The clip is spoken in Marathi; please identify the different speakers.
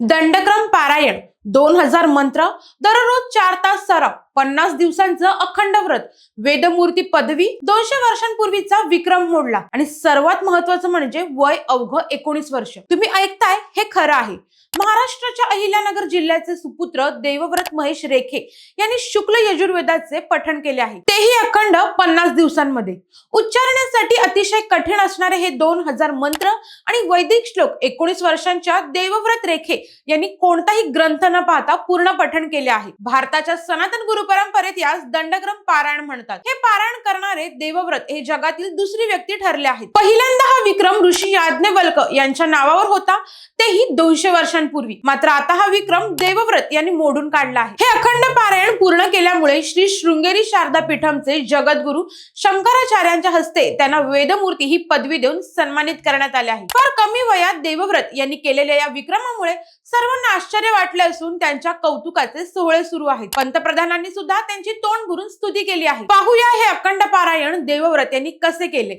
Speaker 1: दंडक्रम पारायण दोन हजार मंत्र दररोज चार तास सराव. पन्नास दिवसांचं अखंड व्रत. वेदमूर्ती पदवी दोनशे वर्षांपूर्वीचा विक्रम मोडला. आणि सर्वात महत्वाचं म्हणजे वय अवघ एकोणीस वर्ष. तुम्ही ऐकताय हे खरं आहे. महाराष्ट्राच्या अहिल्यानगर जिल्ह्याचे सुपुत्र देवव्रत महेश रेखे यांनी शुक्ल यजुर्वेदाचे पठण केले आहे. तेही अखंड पन्नास दिवसांमध्ये. उच्चारण्यासाठी अतिशय कठीण असणारे हे दोन हजार मंत्र आणि वैदिक श्लोक एकोणीस वर्षांच्या देवव्रत रेखे यांनी कोणताही ग्रंथ न पाहता पूर्ण पठण केले आहे. भारताच्या सनातन गुरु परंपरेत यास दंडक्रम पारायण म्हणतात. हे पारायण करणारे देवव्रत हे जगातील दुसरी व्यक्ती ठरले आहेत. पहिल्यांदा हा विक्रम ऋषी याज्ञवल्क यांच्या नावावर होता. तेही दोनशे वर्षांपूर्वी. मात्र आता हा विक्रम देवव्रत यांनी मोडून काढला आहे. हे अखंड पारायण पूर्ण केल्यामुळे श्री शृंगेरी शारदा पीठमचे जगद्गुरु शंकराचार्यांच्या हस्ते त्यांना वेदमूर्ती ही पदवी देऊन सन्मानित करण्यात आले आहे. फार कमी वयात देवव्रत यांनी केलेल्या या विक्रमामुळे सर्वांना आश्चर्य वाटले असून त्यांच्या कौतुकाचे सोहळे सुरू आहेत. पंतप्रधानांनी सुद्धा त्यांची तोंड भरून स्तुती केली आहे. पाहूया हे अखंड पारायण देवव्रत यांनी कसे केले.